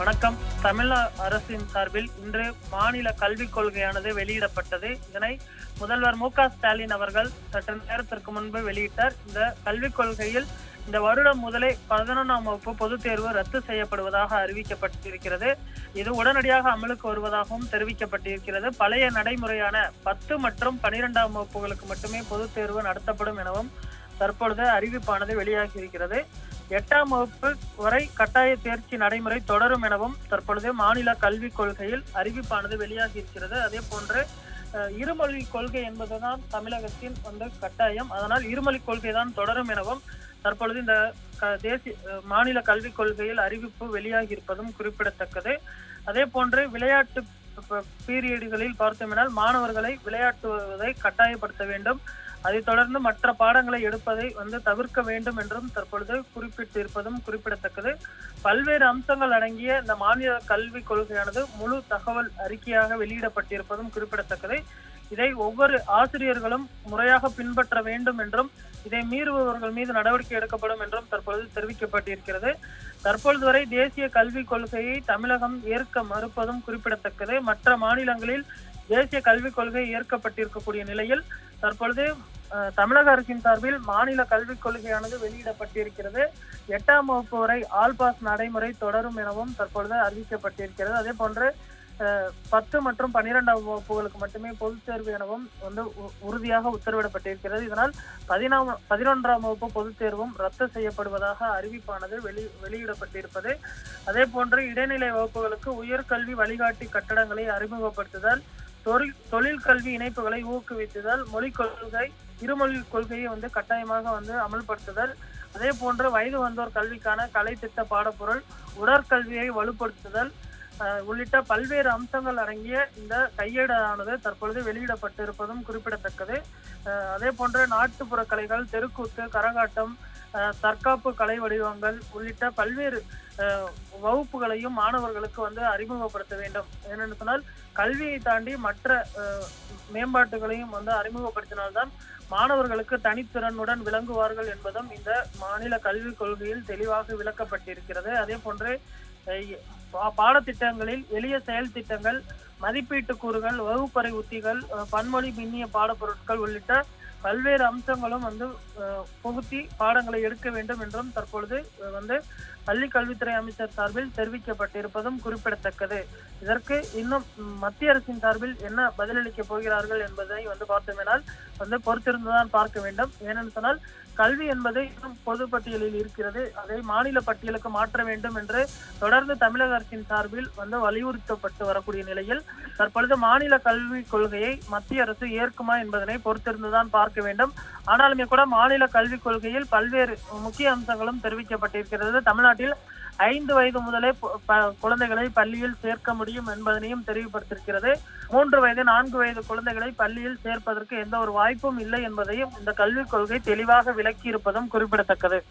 வணக்கம். தமிழக அரசின் சார்பில் இன்று மாநில கல்விக் கொள்கையானது வெளியிடப்பட்டது. இதனை முதல்வர் மு ஸ்டாலின் அவர்கள் சற்று நேரத்திற்கு முன்பு வெளியிட்டார். இந்த கல்விக் கொள்கையில் இந்த வருடம் முதலே பதினொன்றாம் வகுப்பு பொதுத் தேர்வு ரத்து செய்யப்படுவதாக அறிவிக்கப்பட்டிருக்கிறது. இது உடனடியாக அமலுக்கு வருவதாகவும் தெரிவிக்கப்பட்டிருக்கிறது. பழைய நடைமுறையான பத்து மற்றும் பனிரெண்டாம் வகுப்புகளுக்கு மட்டுமே பொதுத் தேர்வு நடத்தப்படும் எனவும் தற்பொழுது அறிவிப்பானது வெளியாகி இருக்கிறது எட்டாம் வகுப்பு வரை கட்டாய தேர்ச்சி நடைமுறை தொடரும் எனவும் தற்பொழுது மாநில கல்விக் கொள்கையில் அறிவிப்பானது வெளியாகி இருக்கிறது. அதே போன்று இருமொழி கொள்கை என்பதுதான் தமிழகத்தின் வந்து கட்டாயம். அதனால் இருமொழி கொள்கை தான் தொடரும் எனவும் தற்பொழுது இந்த க- தேசிய மாநில கல்விக் கொள்கையில் அறிவிப்பு வெளியாகி இருப்பதும் குறிப்பிடத்தக்கது. அதே போன்று விளையாட்டு ப- பீரியடுகளில் பார்த்தோமெனால் மாணவர்களை விளையாட்டுவதை கட்டாயப்படுத்த வேண்டும். அதைத் தொடர்ந்து மற்ற பாடங்களை எடுப்பதை வந்து தவிர்க்க வேண்டும் என்றும் தற்பொழுது குறிப்பிட்டிருப்பதும் குறிப்பிடத்தக்கது. பல்வேறு அம்சங்கள் அடங்கிய இந்த மாநில கல்விக் கொள்கையானது முழு தகவல் அறிக்கையாக வெளியிடப்பட்டிருப்பதும் குறிப்பிடத்தக்கது. இதை ஒவ்வொரு ஆசிரியர்களும் முறையாக பின்பற்ற வேண்டும் என்றும் இதை மீறுபவர்கள் மீது நடவடிக்கை எடுக்கப்படும் என்றும் தற்பொழுது தெரிவிக்கப்பட்டிருக்கிறது. தற்பொழுது வரை தேசிய கல்விக் கொள்கையை தமிழகம் ஏற்க மறுப்பதும் குறிப்பிடத்தக்கது. மற்ற மாநிலங்களில் தேசிய கல்விக் கொள்கை ஏற்கப்பட்டிருக்கக்கூடிய நிலையில் தற்பொழுது தமிழக அரசின் சார்பில் மாநில கல்விக் கொள்கையானது வெளியிடப்பட்டிருக்கிறது. எட்டாம் வகுப்பு வரை ஆல் பாஸ் நடைமுறை தொடரும் எனவும் தற்பொழுது அறிவிக்கப்பட்டிருக்கிறது. அதே போன்று பத்து மற்றும் பன்னிரெண்டாம் வகுப்புகளுக்கு மட்டுமே பொதுத் தேர்வு எனவும் வந்து உ- உறுதியாக உத்தரவிடப்பட்டிருக்கிறது. இதனால் பதினாம் பதினொன்றாம் வகுப்பு பொதுத் தேர்வும் ரத்து செய்யப்படுவதாக அறிவிப்பானது வெளி வெளியிடப்பட்டிருப்பது. அதே போன்று இடைநிலை வகுப்புகளுக்கு உயர்கல்வி வழிகாட்டி கட்டடங்களை அறிமுகப்படுத்துதல் தொழில் தொழில் கல்வி இணைப்புகளை ஊக்குவித்துதல் மொழிக் கொள்கை இருமொழி கொள்கையை வந்து கட்டாயமாக வந்து அமல்படுத்துதல் அதே போன்று வயது வந்தோர் கல்விக்கான கலை திட்ட பாடப்பொருள் உடற்கல்வியை வலுப்படுத்துதல் உள்ளிட்ட பல்வேறு அம்சங்கள் அடங்கிய இந்த கையேடானது தற்பொழுது வெளியிடப்பட்டிருப்பதும் குறிப்பிடத்தக்கது. அதே போன்று நாட்டுப்புற கலைகள் தெருக்கூத்து கரகாட்டம் தற்காப்பு கலை வடிவங்கள் உள்ளிட்ட பல்வேறு வகுப்புகளையும் மாணவர்களுக்கு வந்து அறிமுகப்படுத்த வேண்டும். என்னென்னு சொன்னால் கல்வியை தாண்டி மற்ற மேம்பாட்டுகளையும் வந்து அறிமுகப்படுத்தினால்தான் மாணவர்களுக்கு தனித்திறனுடன் விளங்குவார்கள் என்பதும் இந்த மாநில கல்விக் கொள்கையில் தெளிவாக விளக்கப்பட்டிருக்கிறது. அதே போன்று பாடத்திட்டங்களில் எளிய செயல் திட்டங்கள் மதிப்பீட்டு கூறுகள் வகுப்பறை உத்திகள் பன்மொழி மின்னிய பாடப்பொருட்கள் உள்ளிட்ட பல்வேறு அம்சங்களும் வந்து புகுத்தி பாடங்களை எடுக்க வேண்டும் என்றும் தற்பொழுது வந்து பள்ளி கல்வித்துறை அமைச்சர் சார்பில் தெரிவிக்கப்பட்டிருப்பதும் குறிப்பிடத்தக்கது. இதற்கு இன்னும் மத்திய அரசின் சார்பில் என்ன பதிலளிக்க போகிறார்கள் என்பதை வந்து பார்த்தோமேனால் வந்து பொறுத்திருந்துதான் பார்க்க வேண்டும். ஏனென்று சொன்னால் கல்வி என்பது இன்னும் பொது பட்டியலில் இருக்கிறது. அதை மாநில பட்டியலுக்கு மாற்ற வேண்டும் என்று தொடர்ந்து தமிழக அரசின் சார்பில் வந்து வலியுறுத்தப்பட்டு வரக்கூடிய நிலையில் தற்பொழுது மாநில கல்விக் கொள்கையை மத்திய அரசு ஏற்குமா என்பதனை பொறுத்திருந்துதான் பார்க்க வேண்டும். ஆனாலுமே கூட மாநில கல்விக் கொள்கையில் பல்வேறு முக்கிய அம்சங்களும் தெரிவிக்கப்பட்டிருக்கிறது. தமிழ்நாட்டில் ஐந்து வயது முதலே குழந்தைகளை பள்ளியில் சேர்க்க முடியும் என்பதனையும் தெரிவிப்படுத்திருக்கிறது மூன்று வயது நான்கு வயது குழந்தைகளை பள்ளியில் சேர்ப்பதற்கு எந்த ஒரு வாய்ப்பும் இல்லை என்பதையும் இந்த கல்விக் கொள்கை தெளிவாக விளக்கியிருப்பதும் குறிப்பிடத்தக்கது.